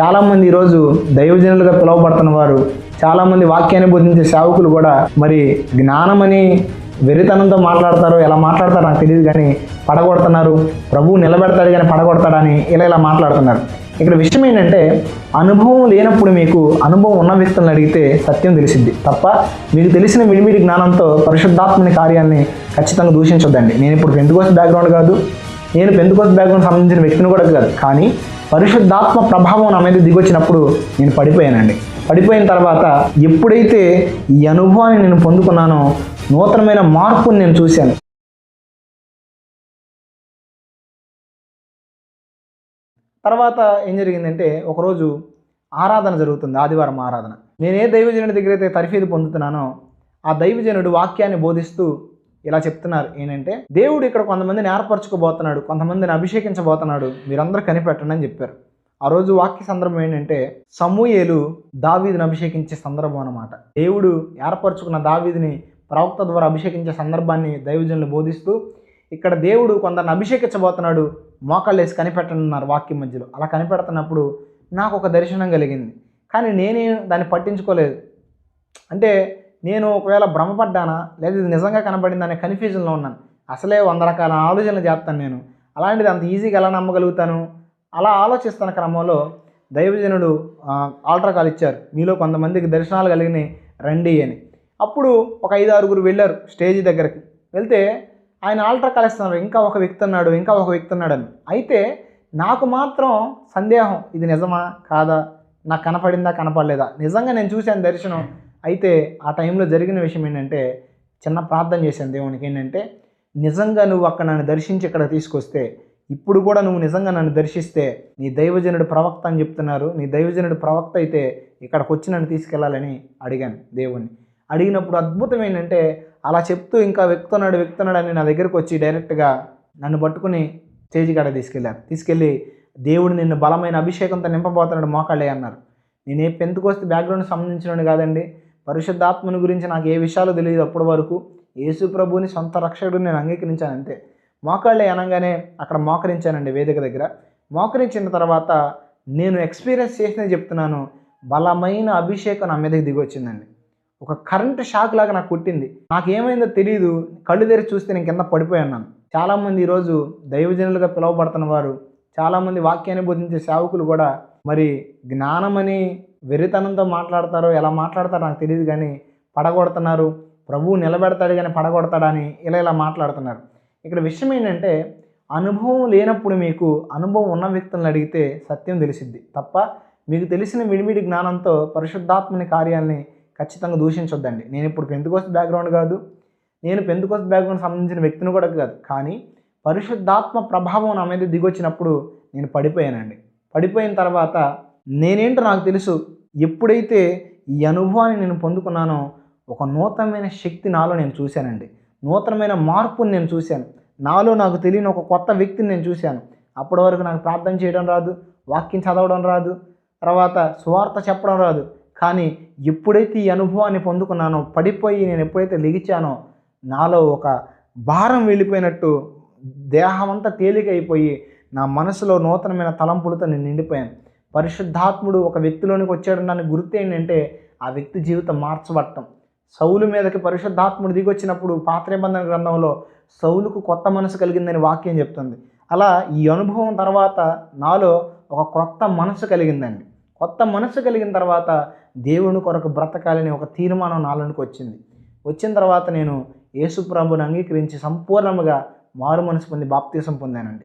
చాలామంది ఈరోజు దైవజనులుగా పిలువబడుతున్న వారు చాలామంది వాక్యాన్ని బోధించే సేవకులు కూడా మరి జ్ఞానమని వెరితనంతో మాట్లాడతారు ఎలా మాట్లాడతారో నాకు తెలియదు కానీ పడగొడుతున్నారు. ప్రభువు నిలబెడతాడు కానీ పడగొడతాడని ఇలా ఇలా మాట్లాడుతున్నారు. ఇక్కడ విషయం ఏంటంటే అనుభవం లేనప్పుడు మీకు అనుభవం ఉన్న వ్యక్తులను అడిగితే సత్యం తెలిసిద్ది. తప్ప మీకు తెలిసిన విడిమిడి జ్ఞానంతో పరిశుద్ధాత్మని కార్యాన్ని ఖచ్చితంగా దూషించొద్దండి. నేను ఇప్పుడు పెందుకోసం బ్యాక్గ్రౌండ్ కాదు నేను పెందుకోసం బ్యాక్గ్రౌండ్ సంబంధించిన వ్యక్తిని కూడా కాదు. కానీ పరిశుద్ధాత్మ ప్రభావం నా మీద దిగొచ్చినప్పుడు నేను పడిపోయానండి. పడిపోయిన తర్వాత ఎప్పుడైతే ఈ అనుభవాన్ని నేను పొందుకున్నానో నూతనమైన మార్పుని నేను చూశాను. తర్వాత ఏం జరిగిందంటే ఒకరోజు ఆరాధన జరుగుతుంది ఆదివారం ఆరాధన. నేను ఏ దైవజనుడి దగ్గర అయితే తర్ఫీదు పొందుతున్నానో ఆ దైవజనుడు వాక్యాన్ని బోధిస్తూ ఇలా చెప్తున్నారు. ఏంటంటే దేవుడు ఇక్కడ కొంతమందిని ఏర్పరచుకోబోతున్నాడు కొంతమందిని అభిషేకించబోతున్నాడు. మీరందరూ కనిపెట్టండి అని చెప్పారు. ఆ రోజు వాక్య సందర్భం ఏంటంటే సమూయేలు దావీదిని అభిషేకించే సందర్భం అన్నమాట. దేవుడు ఏర్పరచుకున్న దావీదిని ప్రవక్త ద్వారా అభిషేకించే సందర్భాన్ని దైవజనులు బోధిస్తూ ఇక్కడ దేవుడు కొందరిని అభిషేకించబోతున్నాడు మోకాళ్ళు వేసి కనిపెట్టనున్నారు వాక్యం మధ్యలో. అలా కనిపెడుతున్నప్పుడు నాకు ఒక దర్శనం కలిగింది. కానీ నేనే దాన్ని పట్టించుకోలేదు. అంటే నేను ఒకవేళ భ్రమపడ్డానా? లేదా ఇది నిజంగా కనబడింది అనే కన్ఫ్యూజన్లో ఉన్నాను. అసలే వంద రకాల ఆలోచనలు చేస్తాను నేను. అలాంటిది అంత ఈజీగా ఎలా నమ్మగలుగుతాను? అలా ఆలోచిస్తున్న క్రమంలో దైవజనుడు ఆల్ట్రా ఆల్టర్ కాల్ ఇచ్చారు. మీలో కొంతమందికి దర్శనాలు కలిగినాయి రండి అని. అప్పుడు ఒక ఐదు ఆరుగురు వెళ్ళారు స్టేజ్ దగ్గరికి. వెళ్తే ఆయన ఆల్టర్ కాల్ ఇస్తున్నారు. ఇంకా ఒక వ్యక్తి అన్నాడు ఇంకా ఒక వ్యక్తి అన్నాడు అని. అయితే నాకు మాత్రం సందేహం ఇది నిజమా కాదా? నాకు కనపడిందా కనపడలేదా? నిజంగా నేను చూశాను దర్శనం. అయితే ఆ టైంలో జరిగిన విషయం ఏంటంటే చిన్న ప్రార్థన చేశాను దేవునికి. ఏంటంటే నిజంగా నువ్వు అక్కడ నన్ను దర్శించి ఇక్కడ తీసుకొస్తే ఇప్పుడు కూడా నువ్వు నిజంగా నన్ను దర్శిస్తే నీ దైవజనుడు ప్రవక్త అని చెప్తున్నారు. నీ దైవజనుడు ప్రవక్త అయితే ఇక్కడికి వచ్చి నన్ను తీసుకెళ్ళాలని అడిగాను దేవుణ్ణి. అడిగినప్పుడు అద్భుతం ఏంటంటే అలా చెప్తూ ఇంకా వ్యక్తున్నాడు వ్యక్తున్నాడు అని నా దగ్గరకు వచ్చి డైరెక్ట్గా నన్ను పట్టుకుని స్టేజ్ కాడ తీసుకెళ్ళారు. తీసుకెళ్ళి దేవుడు నిన్ను బలమైన అభిషేకంతో నింపబోతున్నాడు మోకాళ్ళే అన్నారు. నేను ఏ పెంతుకొస్తే బ్యాక్గ్రౌండ్ సంబంధించిన కాదండి. పరిశుద్ధాత్మని గురించి నాకు ఏ విషయాలు తెలియదు అప్పటి వరకు యేసు ప్రభుని సొంత రక్షకుడు నేను అంగీకరించాను అంతే. మోకాళ్ళే అనగానే అక్కడ మోకరించానండి వేదిక దగ్గర. మోకరించిన తర్వాత నేను ఎక్స్పీరియన్స్ చేసిన చెప్తున్నాను బలమైన అభిషేకం నా మీదకి దిగి వచ్చిందండి. ఒక కరెంటు షాక్ లాగా నాకు కుట్టింది. నాకు ఏమైందో తెలియదు కళ్ళు తెరిచి చూస్తే నేను కింద పడిపోయాను చాలామంది ఈరోజు దైవజనులుగా పిలువబడుతున్న వారు చాలామంది వాక్యాన్ని బోధించే సేవకులు కూడా మరి జ్ఞానమని వెరితనంతో మాట్లాడతారో ఎలా మాట్లాడతారో నాకు తెలియదు కానీ పడగొడుతున్నారు. ప్రభువు నిలబెడతాడు కానీ పడగొడతాడని ఇలా ఇలా మాట్లాడుతున్నారు. ఇక్కడ విషయం ఏంటంటే అనుభవం లేనప్పుడు మీకు అనుభవం ఉన్న వ్యక్తులను అడిగితే సత్యం తెలిసిద్ది. తప్ప మీకు తెలిసిన మిడిమిడి జ్ఞానంతో పరిశుద్ధాత్మని కార్యాలని ఖచ్చితంగా దూషించొద్దండి. నేను ఇప్పుడు పెంతుకోస్ట్ బ్యాక్గ్రౌండ్ కాదు. నేను పెంతుకోస్ట్ బ్యాక్గ్రౌండ్ సంబంధించిన వ్యక్తిని కూడా కాదు. కానీ పరిశుద్ధాత్మ ప్రభావం నా మీద దిగొచ్చినప్పుడు నేను పడిపోయానండి. పడిపోయిన తర్వాత నేనేంటో నాకు తెలుసు ఎప్పుడైతే ఈ అనుభవాన్ని నేను పొందుకున్నానో ఒక నూతనమైన శక్తి నాలో నేను చూశానండి. నూతనమైన మార్పుని నేను చూశాను. నాలో నాకు తెలియని ఒక కొత్త వ్యక్తిని నేను చూశాను. అప్పటి వరకు నాకు ప్రార్థన చేయడం రాదు వాక్యం చదవడం రాదు తర్వాత సువార్త చెప్పడం రాదు. కానీ ఎప్పుడైతే ఈ అనుభవాన్ని పొందుకున్నానో పడిపోయి నేను ఎప్పుడైతే లిగిచానో నాలో ఒక భారం వెళ్ళిపోయినట్టు దేహమంతా తేలికైపోయి నా మనసులో నూతనమైన తలంపులతో నేను నిండిపోయాను. పరిశుద్ధాత్ముడు ఒక వ్యక్తిలోనికి వచ్చాడు దాని గుర్తు ఏంటంటే ఆ వ్యక్తి జీవితం మార్చబట్టం. సౌలు మీదకి పరిశుద్ధాత్ముడు దిగొచ్చినప్పుడు పాత నిబంధన గ్రంథంలో సౌలుకు కొత్త మనసు కలిగిందని వాక్యం చెప్తుంది. అలా ఈ అనుభవం తర్వాత నాలో ఒక కొత్త మనసు కలిగిందండి. కొత్త మనసు కలిగిన తర్వాత దేవుని కొరకు బ్రతకాలని ఒక తీర్మానం నాలోనికి వచ్చింది. వచ్చిన తర్వాత నేను యేసు ప్రభుని అంగీకరించి సంపూర్ణముగా మారు మనసు పొంది బాప్తీసం పొందానండి.